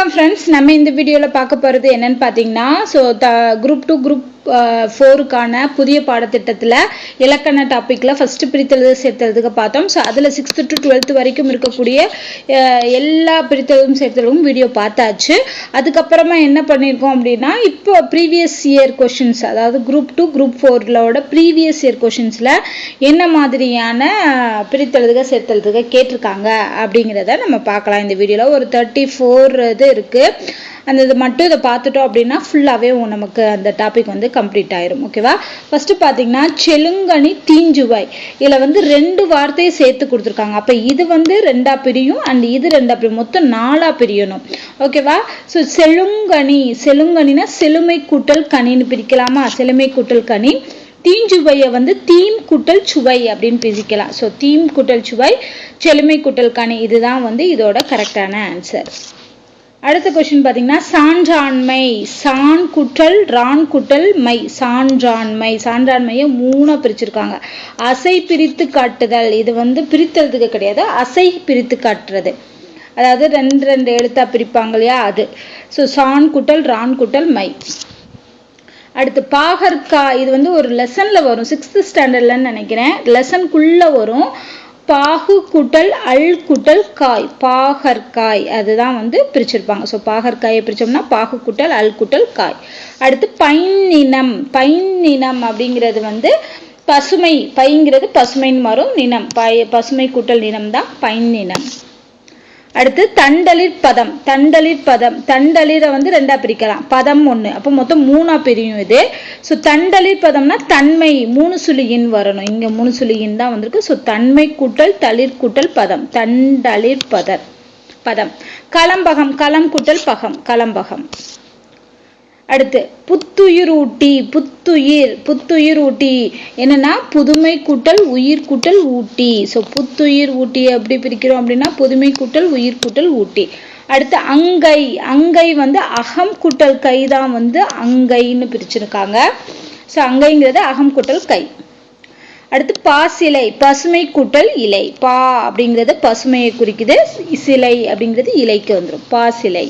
வணக்கம் ஃப்ரெண்ட்ஸ் நம்ம இந்த வீடியோவில் பார்க்க போகிறது என்னன்னு பார்த்தீங்கன்னா so the group two group ஃபோருக்கான புதிய பாடத்திட்டத்தில் இலக்கண டாப்பிக்கில் ஃபஸ்ட்டு பிரித்தெழுத சேர்த்துறதுக்கு பார்த்தோம். ஸோ அதில் சிக்ஸ்த்து டு டுவெல்த்து வரைக்கும் இருக்கக்கூடிய எல்லா பிரித்தெழுதும் சேர்த்தெழுதும் வீடியோ பார்த்தாச்சு. அதுக்கப்புறமா என்ன பண்ணியிருக்கோம் அப்படின்னா இப்போ ப்ரீவியஸ் இயர் கொஷின்ஸ் அதாவது குரூப் டூ குரூப் ஃபோர்லோட ப்ரீவியஸ் இயர் கொஷின்ஸில் என்ன மாதிரியான பிரித்தெழுதுக சேர்த்தெழுதுக கேட்டிருக்காங்க அப்படிங்கிறத நம்ம பார்க்கலாம். இந்த வீடியோவில் ஒரு தேர்ட்டி ஃபோர் இது இருக்குது அந்த இது மட்டும் இதை பார்த்துட்டோம் அப்படின்னா ஃபுல்லாகவே நமக்கு அந்த டாபிக் வந்து கம்ப்ளீட் ஆயிரும். ஓகேவா ஃபர்ஸ்ட் பார்த்தீங்கன்னா செலுங்கனி தீஞ்சுவை. இதில் வந்து ரெண்டு வார்த்தையை சேர்த்து கொடுத்துருக்காங்க. அப்போ இது வந்து ரெண்டா பிரியும் அண்ட் இது ரெண்டா பிரியும். மொத்தம் நாலா பிரியணும். ஓகேவா ஸோ செலுங்கனி. செலுங்கனினா செழுமை கூட்டல் கனின்னு பிரிக்கலாமா? செழுமை கூட்டல் கனி. தீஞ்சுவையை வந்து தீம் குட்டல் சுவை அப்படின்னு பிரிக்கலாம். ஸோ தீம் குட்டல் சுவை செழுமை குட்டல் கனி. இதுதான் வந்து இதோட கரெக்டான ஆன்சர் அடுத்த கொஸ்டின் பார்த்தீங்கன்னா சான்றாண்மை சான் குட்டல் ரான் குட்டல் மை. சான்றாண்மை சான்றாண்மையை மூணா பிரிச்சிருக்காங்க. அசை பிரித்து காட்டுதல் இது வந்து பிரித்ததுக்கு கிடையாது அசை பிரித்து காட்டுறது. அதாவது ரெண்டு ரெண்டு எழுத்தா பிரிப்பாங்க இல்லையா அது. ஸோ சான் குட்டல் ரான் குட்டல் மை. அடுத்து பாகற்கா இது வந்து ஒரு லெசன்ல வரும். சிக்ஸ்த்து ஸ்டாண்டர்ட்லன்னு நினைக்கிறேன். லெசனுக்குள்ளே வரும். பாகு குட்டல் அல் குட்டல் காய் பாகற்காய். அதுதான் வந்து பிரிச்சிருப்பாங்க. ஸோ பாகற்காயை பிரிச்சோம்னா பாகு குட்டல் அல் குட்டல் காய். அடுத்து பைநினம் பைநினம் அப்படிங்கிறது வந்து பசுமை பைங்கிறது பசுமைன்னு வரும் நினம். பை பசுமை கூட்டல் நினம் தான் பைநினம் அடுத்து தண்டலிர் பதம் தண்டலிர் பதம். தண்டலிரை வந்து ரெண்டா பிரிக்கலாம். பதம் ஒண்ணு. அப்போ மொத்தம் மூணா பிரியும் இது. ஸோ தண்டலிர் பதம்னா தன்மை. மூணு சுழியின் வரணும். இங்க மூணு சுழியின் தான் வந்திருக்கு. ஸோ தன்மை கூட்டல் தளிர் கூட்டல் பதம். தண்டலிர் பதம் பதம். களம்பகம் களம் கூட்டல் பகம். களம்பகம் அடுத்து புத்துயிர் ஊட்டி புத்துயிர் புத்துயிர் ஊட்டி என்னன்னா புதுமை கூட்டல் உயிர் கூட்டல் ஊட்டி. ஸோ புத்துயிர் ஊட்டி எப்படி பிரிக்கிறோம் அப்படின்னா புதுமை கூட்டல் உயிர் கூட்டல் ஊட்டி. அடுத்து அங்கை. அங்கை வந்து அகம் கூட்டல் கை தான் வந்து அங்கைன்னு பிரிச்சிருக்காங்க. ஸோ அங்கைங்கிறது அகம் கூட்டல் கை. அடுத்து பாசிலை. பசுமை கூட்டல் இலை. பா அப்படிங்கிறது பசுமையை குறிக்குது. சிலை அப்படிங்கிறது இலைக்கு வந்துடும் பாசிலை.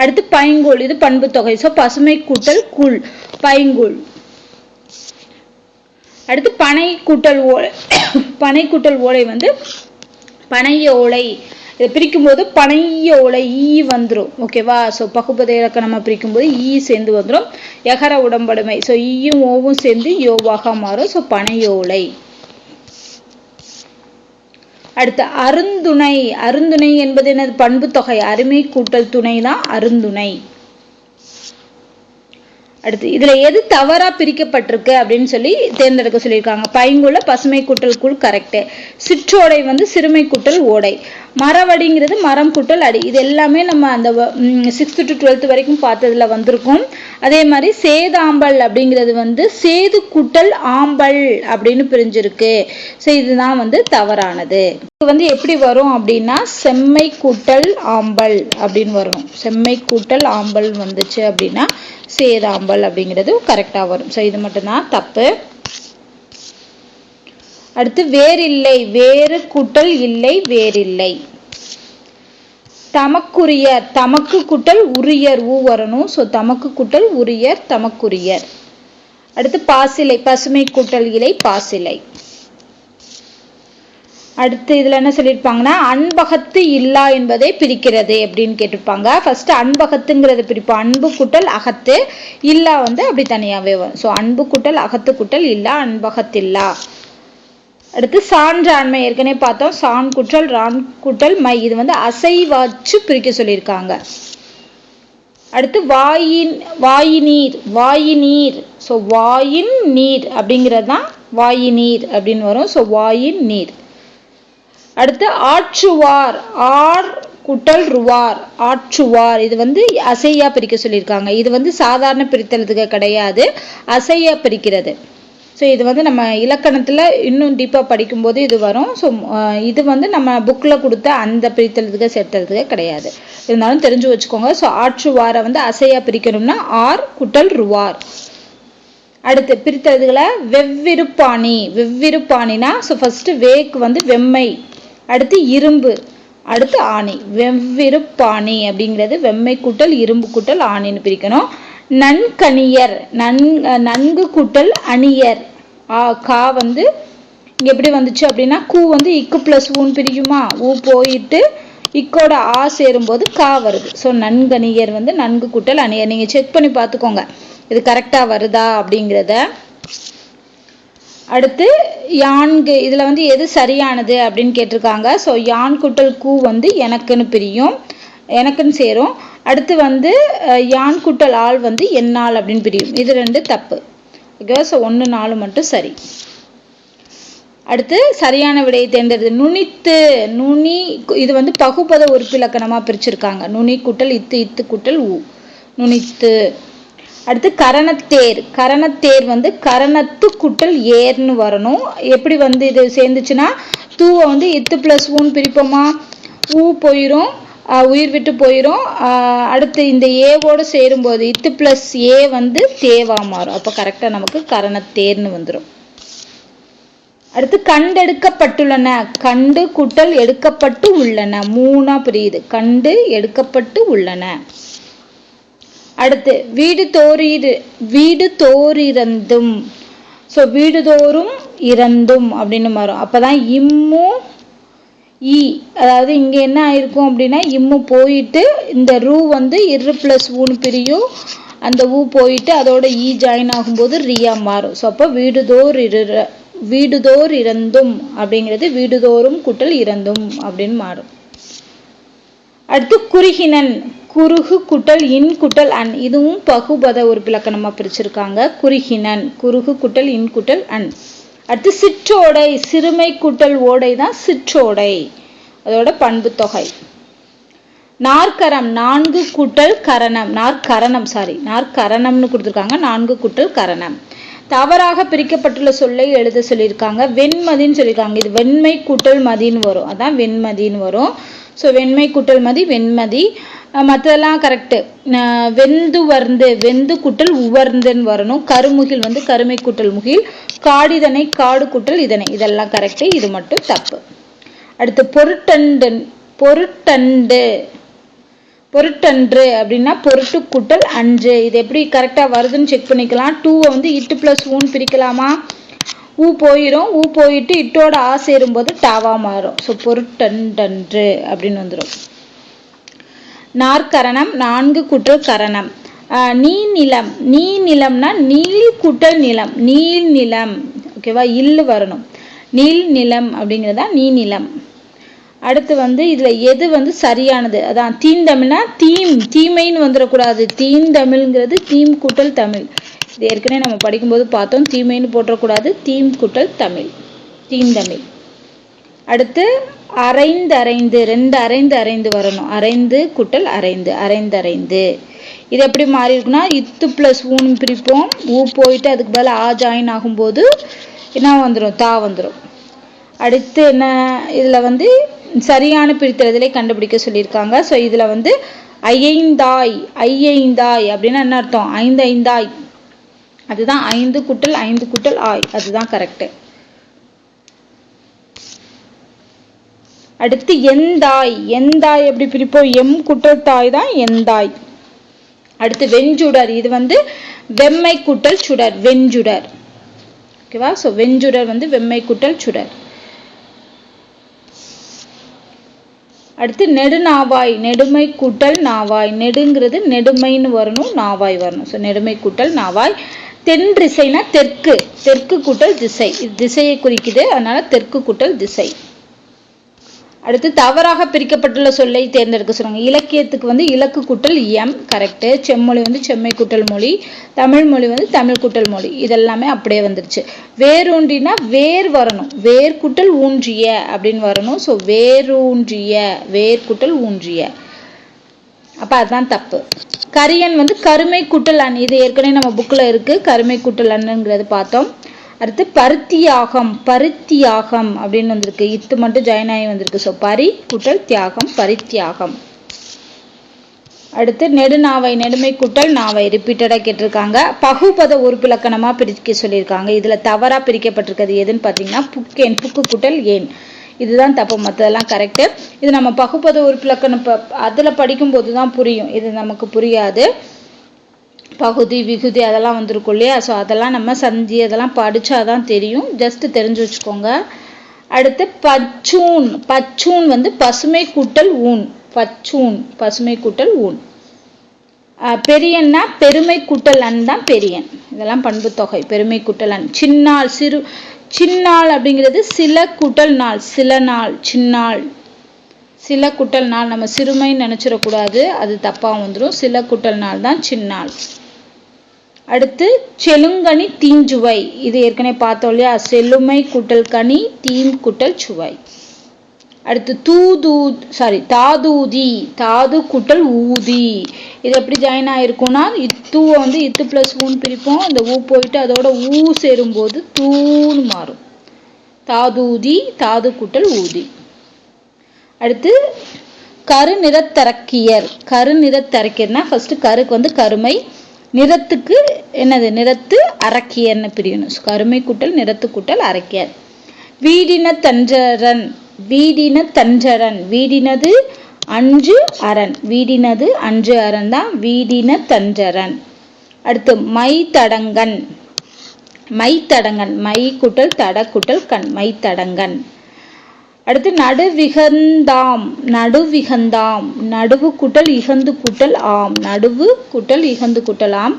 அடுத்து பைங்கூழ் இது பண்பு தொகை. ஸோ பசுமை கூட்டல் கூழ் பைங்கூழ் அடுத்து பனை கூட்டல் ஓலை பனை கூட்டல் ஓலை வந்து பனைய ஓலை. இதை பிரிக்கும்போது பனைய ஓலை ஈ வந்துடும் ஓகேவா ஸோ பகுபத இலக்கணமாக பிரிக்கும்போது ஈ சேர்ந்து வந்துடும் எகர உடம்படுமை. ஸோ ஈயும் ஓவும் சேர்ந்து யோவாக மாறும். ஸோ பனையோலை அடுத்து அருந்துணை. அருந்துணை என்பது என்னது? பண்பு தொகை. அருமை கூட்டல் துணை தான் அருந்துணை. அடுத்து இதுல எது தவறா பிரிக்கப்பட்டிருக்கு அப்படின்னு சொல்லி தேர்ந்தெடுக்க சொல்லியிருக்காங்க. பைங்குள்ள பசுமை கூட்டல் குழு கரெக்ட் சிற்றோடை வந்து சிறுமை கூட்டல் ஓடை. மரவடிங்கிறது மரம் கூட்டல் அடி. இது எல்லாமே நம்ம அந்த சிக்ஸ்த்து டு டுவெல்த் வரைக்கும் பார்த்ததுல வந்திருக்கும். அதே மாதிரி சேதாம்பல் அப்படிங்கிறது வந்து சேது கூட்டல் ஆம்பல் அப்படின்னு பிரிஞ்சிருக்கு. ஸோ இதுதான் வந்து தவறானது. இது வந்து எப்படி வரும் அப்படின்னா செம்மை கூட்டல் ஆம்பல் அப்படின்னு வரும். செம்மை கூட்டல் ஆம்பல் வந்துச்சு அப்படின்னா சேதாம்பல் அப்படிங்கிறது கரெக்டாக வரும். ஸோ இது மட்டும்தான் தப்பு. அடுத்து வேறில்லை வேறு கூட்டல் இல்லை வேறில்லை. தமக்குரியர் தமக்கு கூட்டல் உரியர் ஊ வரணும் ஸோ தமக்கு கூட்டல் உரியர் தமக்குரியர். அடுத்து பாசிலை பசுமை கூட்டல் இலை பாசிலை. அடுத்து இதுல என்ன சொல்லியிருப்பாங்கன்னா அன்பகத்து இல்லா என்பதை பிரிக்கிறது அப்படின்னு கேட்டிருப்பாங்க. ஃபர்ஸ்ட் அன்பகத்துங்கிறத பிரிப்போம். அன்பு கூட்டல் அகத்து. இல்லா வந்து அப்படி தனியாவே வரும். ஸோ அன்பு கூட்டல் அகத்து கூட்டல் இல்லா அன்பகத்தில்லா அடுத்து சான்றாண்மை ஏற்கனவே பார்த்தோம். சான் குற்றல் ரான் குற்றல் மை. இது வந்து அசைவாச்சு பிரிக்க சொல்லியிருக்காங்க. அடுத்து வாயின் வாயினீர் வாயினீர். ஸோ வாயின் நீர் அப்படிங்கிறது தான் வாயினீர் அப்படின்னு வரும். ஸோ வாயின் நீர். அடுத்து ஆற்றுவார் ஆர் குட்டல் ருவார் ஆற்றுவார். இது வந்து அசையா பிரிக்க சொல்லியிருக்காங்க. இது வந்து சாதாரண பிரித்தலுக்கு கிடையாது. அசையா பிரிக்கிறது. ஸோ இது வந்து நம்ம இலக்கணத்தில் இன்னும் டீப்பாக படிக்கும்போது இது வரும். ஸோ இது வந்து நம்ம புக்கில் கொடுத்த அந்த பிரித்தலுக்கு சேர்த்ததுக்கு கிடையாது. இருந்தாலும் தெரிஞ்சு வச்சுக்கோங்க. ஸோ ஆற்றுவாரை வந்து அசையாக பிரிக்கணும்னா ஆர் குட்டல் ருவார். அடுத்து பிரித்ததுகளை வெவ்விருப்பாணி. வெவ்விருப்பாணினா ஸோ ஃபஸ்ட்டு வேக்கு வந்து வெம்மை. அடுத்து இரும்பு. அடுத்து ஆணி. வெவ்விருப்பாணி அப்படிங்கிறது வெம்மை கூட்டல் இரும்பு கூட்டல் ஆணின்னு பிரிக்கணும். நன்கணியர் நன் நன்கு கூட்டல் அணியர். ஆ கா வந்து எப்படி வந்துச்சு அப்படின்னா கூ வந்து இக்கு பிளஸ் ஊன்னு பிரிக்குமா ஊ போயிட்டு இக்கோட ஆ சேரும்போது கா வருது. ஸோ நன்கணியர் வந்து நன்கு கூட்டல் அணியர். நீங்க செக் பண்ணி பார்த்துக்கோங்க. இது கரெக்டா வருதா அப்படிங்கிறத. அடுத்து யான்கு இதுல வந்து எது சரியானது அப்படின்னு கேட்டிருக்காங்க. ஸோ யான் குட்டல் கூ வந்து எனக்குன்னு பிரியும். எனக்குன்னு சேரும். அடுத்து வந்து யான் குட்டல் ஆள் வந்து என்னால் அப்படின்னு பிரியும். இது ரெண்டு தப்பு. ஓகேவா ஸோ ஒன்று நாலு மட்டும் சரி. அடுத்து சரியான விடையை தேர்ந்தெடுத்து நுனித்து நுனி இது வந்து பகுபத உறுப்பிலக்கணமாக பிரிச்சிருக்காங்க. நுனி குட்டல் இத்து இத்து குட்டல் ஊ நுனித்து. அடுத்து கரணத்தேர். கரணத்தேர் வந்து கரணத்து குட்டல் ஏர்னு வரணும். எப்படி வந்து இது சேர்ந்துச்சுன்னா தூவை வந்து இத்து பிளஸ் ஊன்னு பிரிப்போமா? ஊ போயிரும். உயிர் விட்டு போயிரும். ஆஹ் அடுத்து இந்த ஏவோட சேரும்போது இத்து ப்ளஸ் ஏ வந்து தேவா மாறும். அப்போ கரெக்டாக நமக்கு கரணத்தேர்னு வந்துடும் அடுத்து கண்டெடுக்கப்பட்டுள்ளன கண்டு குட்டல் எடுக்கப்பட்டு உள்ளன. மூணா புரியுது. கண்டு எடுக்கப்பட்டு உள்ளன. அடுத்து வீடு தோறீடு வீடு தோறிறந்தும் ஸோ வீடுதோறும் இறந்தும் அப்படின்னு வரும் அப்பதான் இம்மும் இ அதாவது இங்க என்ன ஆயிருக்கும் அப்படின்னா இம்மு போயிட்டு இந்த ரூ வந்து இரு ப்ளஸ் ஊன்னு பிரியும். அந்த ஊ போயிட்டு அதோட e ஈ ஜாயின் ஆகும்போது ரியா மாறும். ஸோ அப்போ வீடுதோர் இரு வீடுதோர் இறந்தும் அப்படிங்கிறது வீடுதோறும் குட்டல் இறந்தும் அப்படின்னு மாறும். அடுத்து குறுகினன் குறுகு குட்டல் இன் குட்டல் அன். இதுவும் பகுபத உறுப்பிலக்கணமா பிரிச்சிருக்காங்க. குறுகினன் குறுகு குட்டல் இன் குட்டல் அன். அடுத்து சிற்றோடை சிறுமை கூட்டல் ஓடை தான் சிற்றோடை. அதோட பண்பு தொகை. நாற்கரம் நான்கு கூட்டல் கரணம். நாற்கரணம் சாரி நாற்கரணம்னு கொடுத்துருக்காங்க. நான்கு கூட்டல் கரணம். தவறாக பிரிக்கப்பட்டுள்ள சொல்லை எழுத சொல்லியிருக்காங்க. வெண்மதின்னு சொல்லியிருக்காங்க. இது வெண்மை கூட்டல் மதின்னு வரும். அதான் வெண்மதின்னு வரும். ஸோ வெண்மை கூட்டல் மதி வெண்மதி. மற்றதெல்லாம் கரெக்டு வெந்து வர்ந்து வெந்து குட்டல் உவர்ந்துன்னு வரணும். கருமுகில் வந்து கருமை கூட்டல் முகில் காடிதனை காடு குட்டல் இதனை. இதெல்லாம் கரெக்டு இது மட்டும் தப்பு. அடுத்து பொருட்டண்டு பொருட்டண்டு. பொருட்டன்று அப்படின்னா பொருட்டு குட்டல் அன்று. இது எப்படி கரெக்டாக வருதுன்னு செக் பண்ணிக்கலாம். டூவை வந்து இட்டு ப்ளஸ் ஊன்னு பிரிக்கலாமா? ஊ போயிடும் ஊ போயிட்டு இட்டோட ஆ சேரும்போது டாவா மாறும். ஸோ பொருட்டண்டன்று அப்படின்னு வந்துடும் நாற்கரணம் நான்கு குற்றல் கரணம் நீநிலம் நீ நிலம் நீ நீள் குட்டல் நிலம் நீள் நிலம் ஓகேவா இல்லு வரணும். நீள் நிலம் அப்படிங்கிறதா நீ நிலம் அடுத்து வந்து இதில் எது வந்து சரியானது? அதான் தீந்தமிழ்னா தீம். தீமைன்னு வந்துடக்கூடாது. தீந்தமிழ்ங்கிறது தீம் கூட்டல் தமிழ். இது ஏற்கனவே நம்ம படிக்கும்போது பார்த்தோம். தீமைன்னு போட்டக்கூடாது தீம் கூட்டல் தமிழ். தீந்தமிழ் அடுத்து அரைந்து அரைந்து ரெண்டு அரைந்து அரைந்து வரணும். அரைந்து குட்டல் அரைந்து அரைந்து அரைந்து. இது எப்படி மாறி இருக்குன்னா இத்து பிளஸ் ஊன்னு பிரிப்போம். ஊ போயிட்டு அதுக்கு பதில் ஆ ஜாயின் ஆகும்போது என்ன வந்துடும் தா வந்துடும் அடுத்து என்ன இதில் வந்து சரியான பிரித்தெழுதலை கண்டுபிடிக்க சொல்லியிருக்காங்க. ஸோ இதில் வந்து ஐயைந்தாய் ஐயைந்தாய் அப்படின்னா என்ன அர்த்தம்? ஐந்து ஐந்தாய் அதுதான் ஐந்து குட்டல் ஐந்து குட்டல் ஆய். அதுதான் கரெக்டு அடுத்து எந்தாய் எந்தாய் எப்படி பிரிப்போம். எம் குட்டல் தாய் தான் எந்தாய். அடுத்து வெஞ்சுடர் இது வந்து வெம்மை குட்டல் சுடர் வெஞ்சுடர். ஓகேவா ஸோ வெஞ்சுடர் வந்து வெம்மை குட்டல் சுடர். அடுத்து நெடுநாவாய் நெடுமை கூட்டல் நாவாய். நெடுங்கிறது நெடுமைன்னு வரணும் நாவாய் வரணும். ஸோ நெடுமை கூட்டல் நாவாய். தென் திசைனா தெற்கு. தெற்கு கூட்டல் திசை. இது திசையை குறிக்குது. அதனால தெற்கு கூட்டல் திசை. அடுத்து தவறாக பிரிக்கப்பட்டுள்ள சொல்லை தேர்ந்தெடுக்க சொல்றாங்க இலக்கியத்துக்கு வந்து இலக்கு கூட்டல் எம் கரெக்டு செம்மொழி வந்து செம்மை கூட்டல் மொழி. தமிழ் மொழி வந்து தமிழ் கூட்டல் மொழி. இதெல்லாமே அப்படியே வந்துருச்சு. வேரூன்றினா வேர் வரணும். வேர் கூட்டல் ஊன்றிய அப்படின்னு வரணும். ஸோ வேரூன்றிய வேர் கூட்டல் ஊன்றிய. அப்ப அதுதான் தப்பு. கரியன் வந்து கருமை கூட்டல் அண். இது ஏற்கனவே நம்ம புக்ல இருக்கு. கருமை கூட்டல் அண்ணுங்கிறது பார்த்தோம். அடுத்து பருத்தியாகம் பருத்தியாகம் அப்படின்னு வந்திருக்கு. இத்து மட்டும் ஜாயின் ஆகி வந்திருக்கு. ஸோ பரி குட்டல் தியாகம் பரித்தியாகம். அடுத்து நெடுநாவை நெடுமை குட்டல் நாவை ரிப்பீட்டடா கேட்டிருக்காங்க. பகுபத உறுப்பிலக்கணமா பிரிக்க சொல்லியிருக்காங்க. இதுல தவறா பிரிக்கப்பட்டிருக்கிறது எதுன்னு பாத்தீங்கன்னா புக்கேன் புக்கு குட்டல் ஏன் இதுதான் தப்பு. மற்றதெல்லாம் கரெக்டு இது நம்ம பகுப்பத உறுப்பிலக்கணம் அதில் படிக்கும்போது தான் புரியும். இது நமக்கு புரியாது. பகுதி விகுதி அதெல்லாம் வந்திருக்கும் இல்லையா? ஸோ அதெல்லாம் நம்ம சந்தி அதெல்லாம் படித்தாதான் தெரியும். ஜஸ்ட் தெரிஞ்சு வச்சுக்கோங்க. அடுத்து பச்சூன். பச்சூன் வந்து பசுமை கூட்டல் ஊன். பச்சூன் பசுமை கூட்டல் ஊன். பெரியன்னா பெருமை கூட்டல் அன் தான் பெரியன். இதெல்லாம் பண்பு தொகை பெருமை கூட்டல் அன். சின்னாள் சிறு சின்னாள் அப்படிங்கிறது சில கூட்டல் நாள் சில நாள் சின்னாள் சில குட்டல் நாள் நம்ம சிறுமைன்னு நினச்சிடக்கூடாது அது தப்பாக வந்துடும் சில குட்டல் நாள் தான் சின்னாள். அடுத்து செலுங்கனி தீஞ்சுவை. இது ஏற்கனவே பார்த்தோம் இல்லையா? செழுமை குட்டல் கனி தீம் குட்டல் சுவை. அடுத்து தூது சாரி தாதூதி. தாது குட்டல் ஊதி. இது எப்படி ஜாயின் ஆயிருக்கும்னா இத்துவை வந்து இத்து ப்ளஸ் ஊன்னு பிரிப்போம். அந்த ஊ போயிட்டு அதோட ஊ சேரும்போது தூன்னு மாறும். தாதூதி தாது குட்டல் ஊதி. அடுத்து கருநிறத்தரக்கியர். கருநிறத்தரக்கியர்னா ஃபஸ்ட்டு கருக்கு வந்து கருமை நிறத்துக்கு என்னது நிறத்து அரக்கியர்னு பிரியணும் கருமை கூட்டல் நிறத்து கூட்டல் அரக்கியர். வீடின தஞ்சரன் வீடின தஞ்சரன். வீடினது அஞ்சு அரண். வீடினது அஞ்சு அரண் தான் வீடின தஞ்சரன். அடுத்து மை தடங்கன் மை தடங்கன் மை தட கூட்டல் கண். மை தடங்கன் அடுத்து நடுவிகந்தாம் நடுவிகந்தாம் நடுவு குட்டல் இகந்து குட்டல் ஆம் நடுவு குட்டல் இகந்து குட்டல் ஆம்.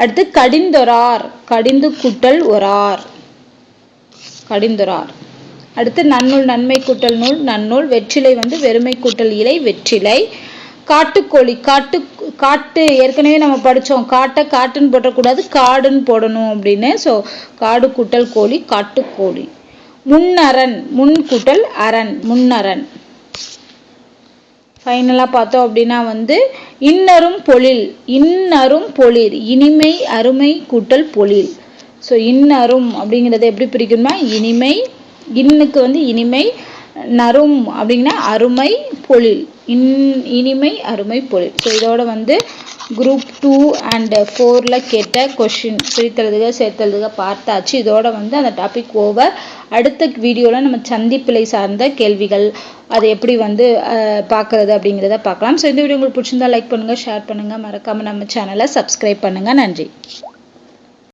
அடுத்து கடிந்தொரார் கடிந்து குட்டல் ஒரார் கடிந்தொரார். அடுத்து நன்னூல் நன்மை கூட்டல் நூல் நன்னூல் வெற்றிலை வந்து வெறுமை கூட்டல் இலை வெற்றிலை. காட்டுக்கோழி காட்டு காட்டு ஏற்கனவே நம்ம படித்தோம் காட்டை காட்டுன்னு போட்டக்கூடாது காடுன்னு போடணும் அப்படின்னு. ஸோ காடு கூட்டல் கோழி காட்டுக்கோழி. முன்னரண் முன் கூட்டல் அரண் முன்னரண் ஃபைனலாக பார்த்தோம் அப்படின்னா வந்து இன்னரும் பொழில் இன்னரும் பொழில் இனிமை அருமை கூட்டல் பொழில். ஸோ இன்னரும் அப்படிங்கிறத எப்படி பிரிக்கணுமா இனிமை இன்னுக்கு வந்து இனிமை நரும் அப்படின்னா அருமை பொழில். இன் இனிமை அருமை பொழில். ஸோ இதோட வந்து குரூப் டூ அண்ட் ஃபோரில் கேட்ட கொஷின் பிரித்தெழுதுக சேர்த்தெழுதுக பார்த்தாச்சு. இதோட வந்து அந்த டாபிக் ஓவர் அடுத்த வீடியோவில் நம்ம சந்திப்பிலை சார்ந்த கேள்விகள் அதை எப்படி வந்து பார்க்குறது அப்படிங்கிறத பார்க்கலாம். ஸோ இந்த வீடியோ உங்களுக்கு பிடிச்சிருந்தா லைக் பண்ணுங்கள் ஷேர் பண்ணுங்கள் மறக்காமல் நம்ம சேனலை சப்ஸ்கிரைப் பண்ணுங்கள் நன்றி.